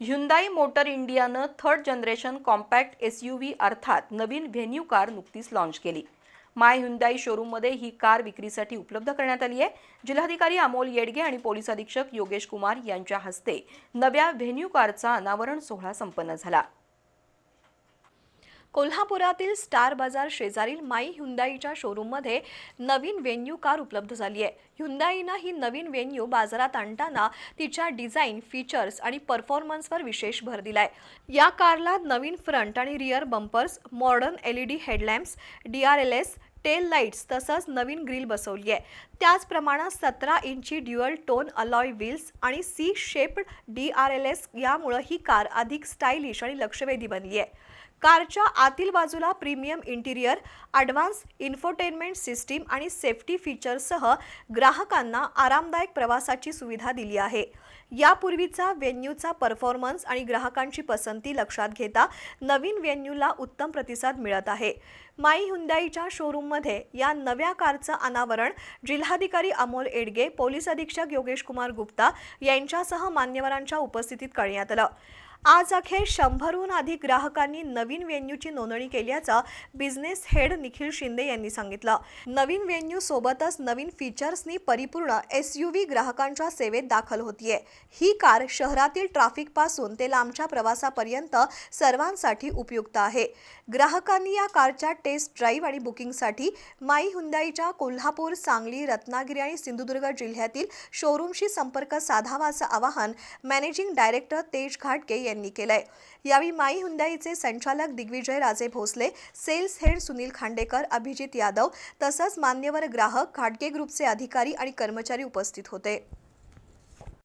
Hyundai motor इंडियानं third generation compact S U V अर्थात नवीन व्हेन्यू कार नुकतीच लॉन्च केली. माय ह्युंदाई शोरूममध्ये ही कार विक्रीसाठी उपलब्ध करण्यात आली आहे. जिल्हाधिकारी अमोल येडगे आणि पोलीस अधीक्षक योगेश कुमार यांच्या हस्ते नव्या व्हेन्यू कारचा अनावरण सोहळा संपन्न झाला. कोल्हापुरातील स्टार बाजार शेजारील माई हुंदाईच्या शोरूममध्ये नवीन वेन्यू कार उपलब्ध झाली आहे. हुंदाईनं ही नवीन वेन्यू बाजारात आणताना तिच्या डिझाईन फीचर्स आणि परफॉर्मन्सवर विशेष भर दिलाय. या कारला नवीन फ्रंट आणि rear bumpers modern L E D headlamps D R L S tail lights तसंच नवीन ग्रिल बसवली आहे. त्याचप्रमाणे सतरा इंची ड्युअल टोन अलॉय व्हील्स आणि C shaped D R L S यामुळं ही कार अधिक स्टायलिश आणि लक्षवेधी बनली आहे. कारच्या आतील बाजूला premium interior advance infotainment system आणि सेफ्टी फीचर्ससह ग्राहकांना आरामदायक प्रवासाची सुविधा दिली आहे. यापूर्वीचा वेन्यूचा परफॉर्मन्स आणि ग्राहकांची पसंती लक्षात घेता नवीन वेन्यूला उत्तम प्रतिसाद मिळत आहे. माई हुंदाईच्या मध्ये या नव्या कारचं अनावरण जिल्हाधिकारी अमोल एडगे पोलीस अधीक्षक योगेश कुमार गुप्ता यांच्यासह मान्यवरांच्या उपस्थितीत करण्यात आलं. आज अखेर शंभरहून अधिक ग्राहकांनी नवीन वेन्यूची नोंदणी केल्याचा बिझनेस हेड निखिल शिंदे यांनी सांगितलं. नवीन वेन्यू सोबतच नवीन फीचर्सनी परिपूर्ण एस यू व्ही ग्राहकांच्या सेवेत दाखल होतीये. ही कार शहरातील ट्रॅफिकपासून ते लांबच्या प्रवासापर्यंत सर्वांसाठी उपयुक्त आहे. ग्राहकांनी या कारच्या टेस्ट ड्राईव्ह आणि बुकिंगसाठी माई हुंदाईच्या कोल्हापूर सांगली रत्नागिरी आणि सिंधुदुर्ग जिल्ह्यातील शोरूमशी संपर्क साधावा असं आवाहन मॅनेजिंग डायरेक्टर तेज घाटके यांनी केलंय. यावेळी माई हुंदाईचे संचालक दिग्विजय राजे भोसले सेल्स हेड सुनील खांडेकर अभिजित यादव तसंच मान्यवर ग्राहक घाटगे ग्रुपचे अधिकारी आणि कर्मचारी उपस्थित होते.